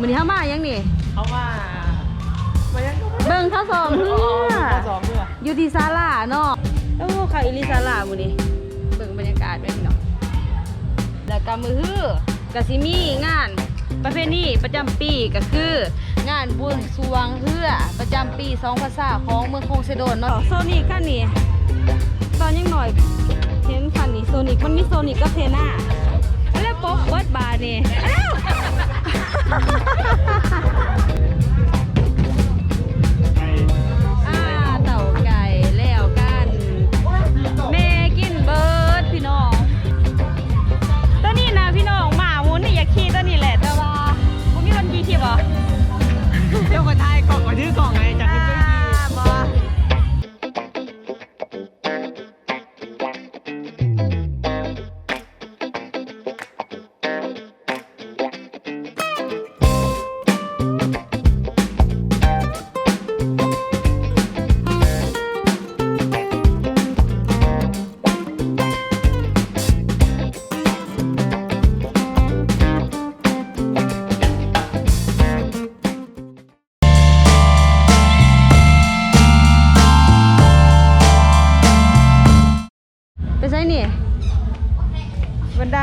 มื้อนี้เฮามายังนี่ เขาว่ามายังเบิ่งเขาวซ้อมเพื่อสองเพื่ออยู่ที่ศาลาเนาะโอ้เขาอิลิศาลามื้อนี้เบิ่งบรรยากาศแม่พี่น้องแล้วก็มื้อฮื้อก็สิมีงาน ประเพณีประจำปีก็คือ งานบุญสรวงเฮือประจำปีสองภาษาของเมืองคงเซโดนเนาะโซนิกคันนี้ตอนยังหน่อยเห็นคันนี้โซนิกมันมีโซนิกกับเทน่าแล้วป๊อกเบิร์ดบาร์นี่อ้าว 哈哈哈哈哈哈。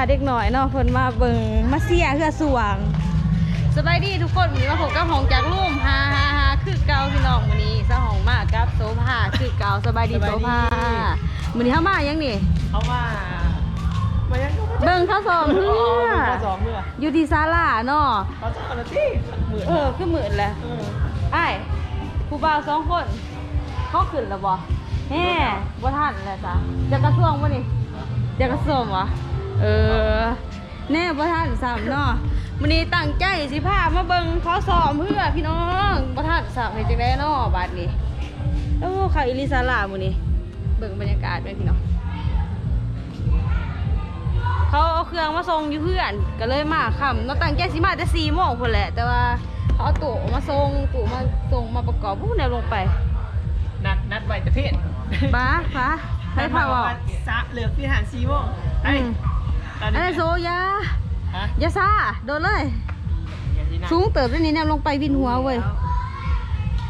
เด็กหน่อยเนาะเพิ่นมาเบิ่งมาเสียเพื่อสว่างสบายดีทุกคนวันนี้มาพบกับหองจากลุ่มฮาฮาฮาคือเก่าพี่น้องวันนี้สะหองมากกับโซภาคือเก่าสบายดี โซภาวันนี้เฮามายังนี่เขาว่ามายังเบิ่งเขาวซ้อมเพื่อสองเพื่ออยู่ที่ศาลาเนาะเขาจะคนละที่หมื่นเออคือหมื่นแหละเออไอ้ายผู้บ่าวสองคนเขาขึ้นแล้วบ่แฮ่บ่ทันแล้วจ้ะจะกระทรวงบ่นี่จะกระทรวงวะ เออ แน่บ่ทันซ้ำเนาะมื้อนี้ตั้งใจสิพามาเบิ่งเขาซ้อมเพื่อพี่น้องบ่ทันซ้ำเฮ็ดจังได๋เนาะบัดนี้โอ้เขาอิลิซาลามื้อนี้เบิ่งบรรยากาศแม่พี่น้องเขาเอาเครื่องมาส่งอยู่เพื่อนก็เลยมาค่ำเนาะตั้งใจสิมาแต่4โมงพุ่นแหละ แต่ว่าเขาเอาตู้มาส่งตู้มาส่งมาประกอบผู้แนวลงไปนัดนัดไว้แต่เพศป้าป้าให้พาบอกสะเหลือกที่หารซีโมงไอ้อืม ตอนอันนี้นี้นโซยาฮะยาซาโดนเลยสูงเติบด้วยนี่แนวลงไปวินหัวเว้ย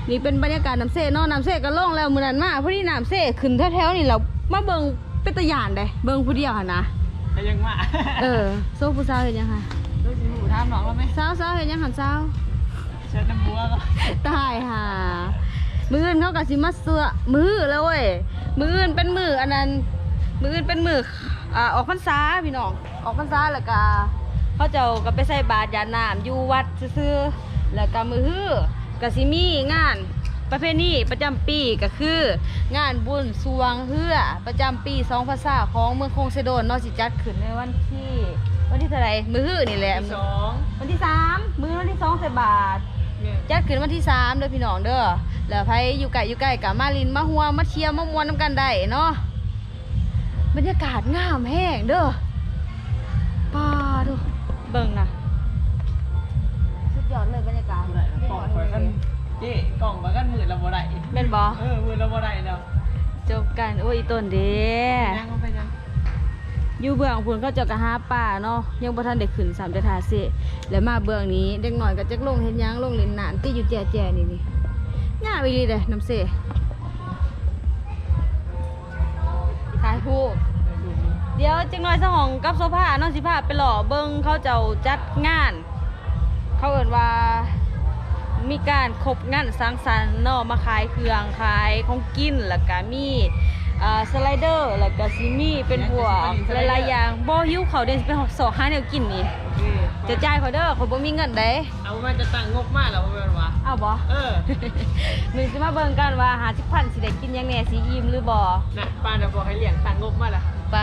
นี่เป็นบรรยากาศน้ำเซ่เนาะน้ำเซ่ก็ล่องแล้วมือนั้นมาพอดีน้ำเซ่ขึ้นแถวๆนี่เรามาเบิ่งเป็นตะยานเด้เบิ่งผู้เดียวหั่นนะแต่ยังมาเออโซ่ผู้สาวเห็นยังค่ะดูสิหูถามน้องแล้วไหมสาวสาวเห็นยังหันสาวเชิญน้ำบัวก็ตายห่ามืออื่นเขาก็สิมาเสือมือแล้วเว้ยมืออื่นเป็นมืออันนั้น มืออื่นเป็นมืออ่าออกพรรษาพี่น้อง ออกพรรษาแล้วก็เขาเจ้าก็ไปใส่บาตรยาน้ำอยู่วัดซื่อๆแล้วก็มือฮื้อก็สิมีงานประเพณีประจำปีก็คือ งานบุญสวงเฮือประจำปีสองภาษาของเมืองคงเซโดนนอสิจัดขึ้นในวันที่ วันที่เท่าไหรมือฮื้อนี่แหละสองวันที่สามมือวันที่สองใส่บาตรจัดขึ้นวันที่สามเด้อพี่น้องเด้อแล้วไผอยู่ไกลอยู่ใกล้กับมาลินมาหัวมาเชียร์มามวนน้ำกันได้เนาะ บรรยากาศงามแห้งเด้อป้าดูเบิ่งนะสุดยอดเลยบรรยากาศบ่ได้แล้วกล่องไว้กันเจ๊กล่องไว้กันหมื่นละบ่ได้แม่นบ่เออหมื่นละบ่ได้แล้วจบกันโอ้ยอีต้นเด้ยังเอาไปยังอยู่เบื้องพุ่นเขาเจะกระหาป่าเนาะยังบ่ทันได้ขึ้นสามจะทาเสแล้วมาเบื้องนี้เด็กหน่อยก็จักลงเฮ็ดหยังลงเล่นน้ำที่อยู่แจ่ๆนี่นี่งามอีหลีเด้น้ำเส ทูบเดี๋ยวจังน้อยสหองกับโซฟาน้องสิพาไปหล่อเบิงเขาเจ้าจัดงาน เขาเอินว่ามีการครบงานสังสรรค์เนาะมาขายเครื่องขายของกินแล้วก็มีอ่าสไลเดอร์แล้วก็ซิมีเป็นพวกหลายๆอย่างบ่หิวเขาวเดินไปสอหาแนวกินนี่ จะจ่ายเขาเด้อเขาบ่มีเงินได้เอามาจะตั้งงบมากแล้วเป็นวะอ้าวบ่เออมึงสิมาเบิ่งกันว่าหาสิพันสิได้กินหยังแหน่สิอิ่มหรือบ่น่ะป้าจะบอกให้เลี้ยงตั้งงบมาละไป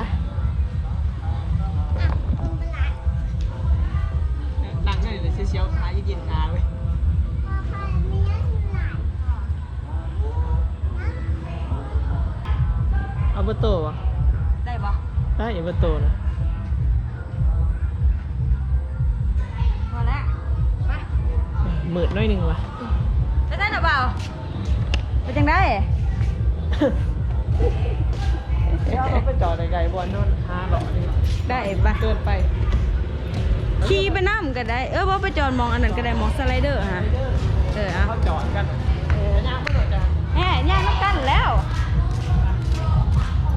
ตั้งเงินเดี๋ยวเชียวๆขายจะกินขาเว้ยเอาเบอร์โตวะได้บ่ได้เบอร์โตนะ มื่นน้อยหนึ่งวะไปได้หรือเปล่าไปจังได้เดี๋ยวเราไปจอดไกลๆบอลโน่นหาหล่อนี่ได้ปะเกินไป ขี่ไปน้ำก็ได้ เออว่าไปจอดมองอันนั้นก็ได้มองสไลเดอร์ฮะ เออเอาเขาจอดกันเออย่างไม่หลดจ้ะแหมย่างน้ำกันแล้ว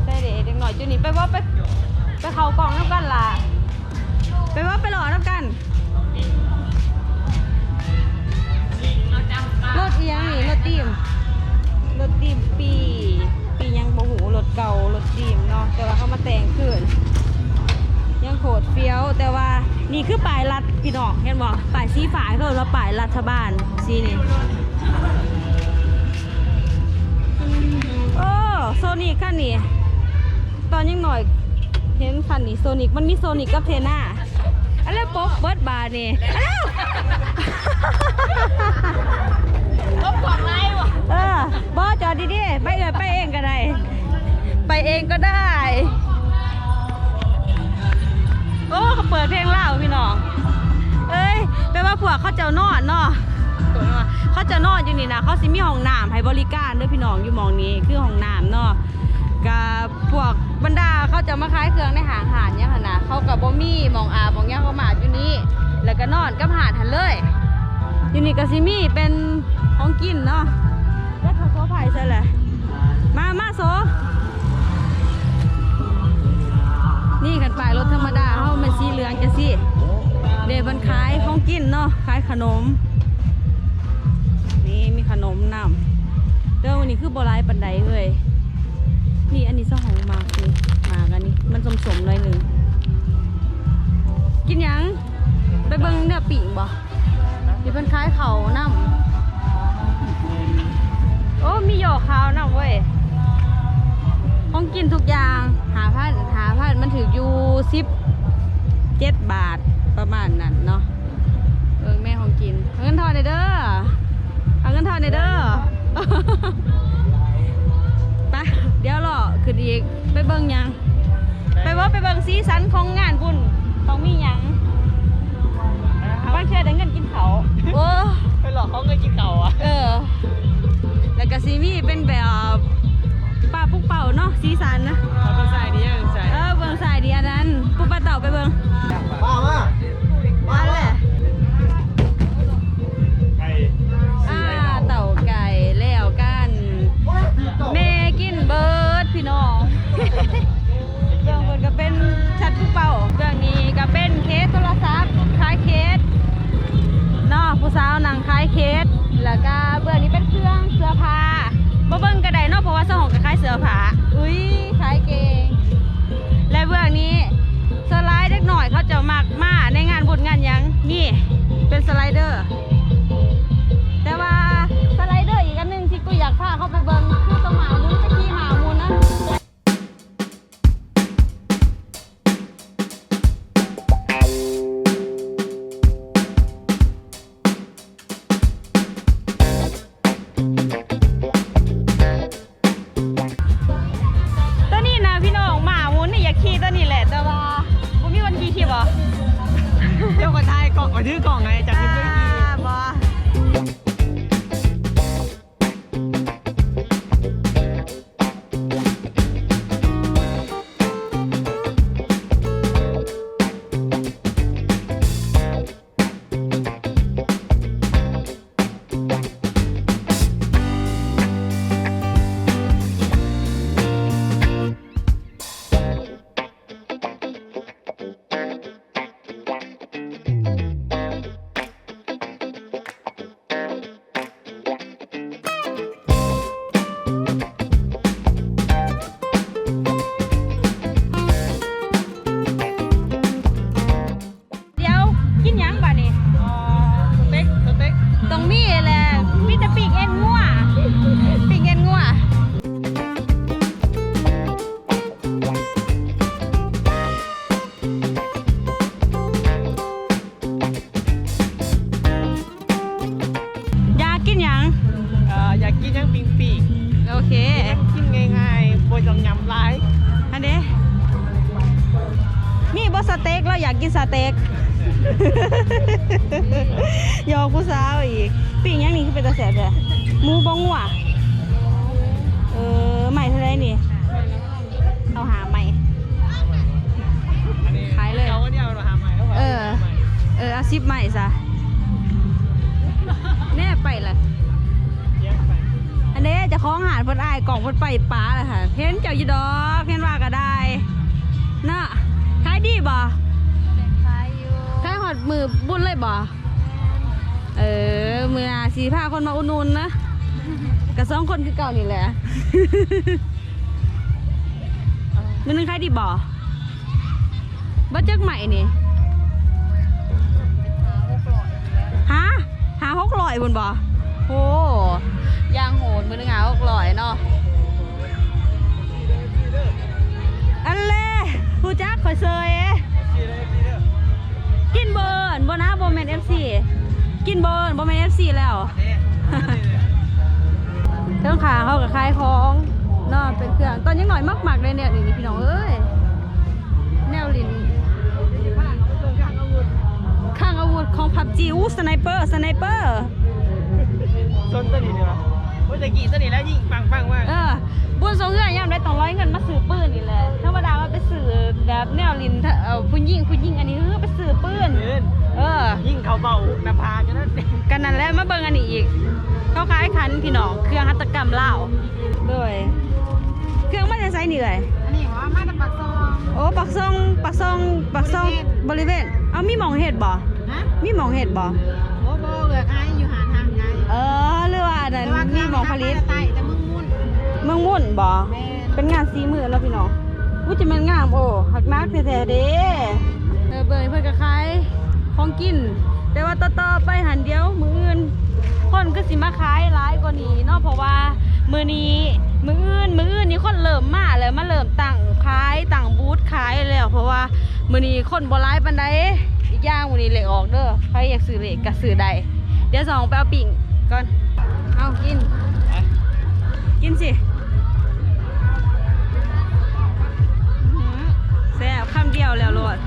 ใช่เด็เด็กหน่อยจุนี่ไปว่าไปไปเขากล่องน้ำกันล่ะไปว่าไปหล่อน้ำกัน เก่ารถดีมเนาะแต่ว่าเขามาแต่งขึ้น ยังโคตรเฟี้ยวแต่ว่านี่คือป้ายรัฐพี่น้องเห็นบ่ป้ายสีฝายเขาเรียกว่าป้ายรัฐบาลสีนี่โอ้โซนิกคันนี้ตอนยังหน่อยเห็นคันนี้โซนิกมันมีโซนิกกับเทน่าอะไรป๊อกเบิร์ดบาร์นี่อ้าวลบกล่องไรวะเออบอจอดดีๆไปเอ่ยไปเองก็ได้ ไปเองก็ได้ โอ้เขาเปิดเพลงเล่าพี่น้อง เอ้ยแปลว่าพวเขาเจ้านอนเนาะเขาเจะนอนอยู่นี่นะเขาสิมีห้องน้ำให้บริการด้วยพี่น้องอยู่มองนี้คือห้องน้ำเนาะกับพวกบรรดาเขาจะมาขายเครื่องในหางหานเนี่ยค่ะนะเขากับบ่มีหมองอาหมองย่เขามาอยู่นี่แล้วก็นอนกับหาดหันเลยอยู่นี่ก็สิมีเป็นของกินเนาะแล้วเขาโซไผ่ใช่แหละมามาโซ นี่กันไปรถธรรมดาเขาเป็นสีเหลืองจะสิเดบันขายของกินเนาะขายขนม นี่มีขนมนำเด้อวันนี้คือโบราณปันไดเว้ยนี่อันนี้ซะของมากนี่มากอันนี้มันสมสมๆหน่อยหนึ่งกินยังไปเบิ่งเนื้อปิ่งบ่ที่เพิ่นขายเขาวนำโอ้มีหยอกขาวนำเว้ย ของกินทุกอย่างหาพันหาพันมันถืออยู่สิบเจ็ดบาทประมาณนั้นเนาะเออแม่ของกินเอาเงินทอนหน่อยเด้อเอาเงินทอนหน่อยเด้อไปเดี๋ยวรอขึ้นอีกไปเบิ่งหยัง ไปว่าไปเบิ่งสีสันของงานบุญของมีหยังบ้านเชื่อได้เงินกินเขาวโอ้ไปหลอกเขาเงินกินเก่าอะเออแล้วก็ซีมีเป็นแบบ ป้าปุกเป่าเนาะสีสันนะเขาเป็นสายนี้ยังสายเออเบิ่งสายดีอันนั้นปุกปลาเต่าไปเบิ่งป้ามามาเลย ก็ได้เนาะเพราะว่าสองก็คล้ายเสือผา อุ้ยคล้ายเก่ง และเบื้องนี้สไลด์เล็กหน่อยเขาจะมากมาในงานบุญงานยัง นี่เป็นสไลเดอร์ แต่ว่าสไลเดอร์อีกอันหนึงที่กูอยากพาเขาไปเบิ้ง สาวอีกปิ้งหยังนี่คือเป็นตาแสบเลยหมูบองหัวเออใหม่เท่าไรนี่ เอาหาใหม่อันนี้ขายเลยเอาวันนี้เอามาหาใหม่แล้วเออ เออเอาซิปใหม่ซะแน่ไปละเลี้ยงไปอันนี้เจะคล้าของหาดเพิ่นอายกล่องเพิ่นไปป้าเลยค่ะ เห็นเจ้าอยู่ดอกเห็นว่าก็ได้เนาะขายดีบ่ขายอยู่ขายหอดมือบุญเลยบ่ เออมือหนาสีผ้าคนมาอุดหนุนนะกับสองคนคือเก่านี่แหละ มือนึงใครดีบ่บ่จักใหม่นี่หาหกร้อยอยู่แล้วฮะหาหกลอยบนบ่โอ้ยางโหดมือนึงหาหกลอย นเบิร์นบ่แม่น FC แล้วเด้นี่เลยเครื่องขาเขากับคล้ายของเนาะเป็นเครื่องตอนยังหน่อยมากๆเลยเนี่ยนี่พี่น้องเอ้ยแนวลินข้างอาวุธของพับจิวสไนเปอร์สไนเปอร์ต้นตัวนี้เดียวโอ้ยตะกี้ตัวนี้แล้วยิงปังปังมากเออบุญสองเงื่อนยามได้ต้องร้อยเงินมาซื้อปืนนี่แหละธรรมดาว่าไปซื้อแบบแนวลินถ้าเออผู้หญิงผู้หญิงอันนี้เออไปซื้อปืน เดินเออ ยิงเขาเบาหน้าผากกันนั่นกันนั่นแหละมาเบิ่งอันนี้อีก เขาขายขันพี่น้องเครื่องหัตถกรรมลาวด้วยเครื่องมันจะใช้นี่เลยอันนี้ว่ามาจากปากซองโอ้ปักซองปักซองปักซองบริเวณ เอามีหมองเห็ดบ่ฮะมีหมองเห็ดบ่โอ้โบเหลือขายอยู่หาทางไงเออหรือว่าอันนั้นมีหมองผลิตไต่แต่มึงมุ่นเมืองมุ่นบ่แม่นเป็นงานสีมือแล้วพี่น้องอู้จะเป็นงามโอ้หักนักแท้ๆเด้เออเบิ่งเพิ่นก็ขาย ของกิน แต่ว่าต่อๆไปหันเดียวมืออื่น คนก็สิมาขายหลายกว่านี้เนาะเพราะว่ามือนี้มืออื่นมืออื่นนี่คนเริ่มมาแล้วมาเริ่มตั้งขายตั้งบูธขายแล้วเพราะว่ามือนี้คนบ่หลายปานใดอีกอย่างมือนี้เลขออกเด้อใครอยากซื้อเลขก็ซื้อได้เดี๋ยวสองไปเอาปิ่งก่อนเอากิน กินสิแซ่บคำเดียวแล้วโลด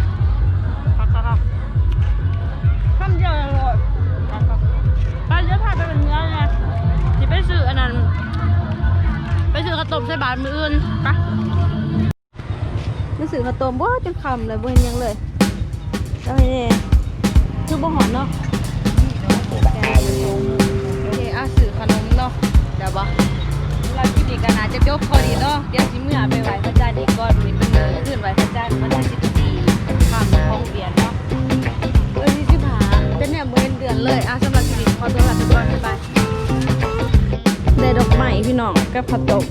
าวต้มใส่บาทมืออื่นปะไปซื้อข้าวต้มบ่จนคำเลยบ่เห็นหยังเลยแล้วนี่คือบ่หอนเนาะโอเคอะซื้อขนมเนาะเดี๋ยวบ่เราคิดดีกันนะจะจบพอดีเนาะเดี๋ยวสิมื้อไปไหว้พระจันทร์อีกก่อนมื้อนี้เป็นมื้อขึ้นไหว้พระจันทร์วันที่14ค่ำของเดือนเนาะเออที่สิบหาจะเนี่ยเมื่อเดือนเลยอะสำหรับคลิปนี้ขอตัวลาไปก่อนบ๊ายบายได้ดอกไม้พี่น้องกับผัดตก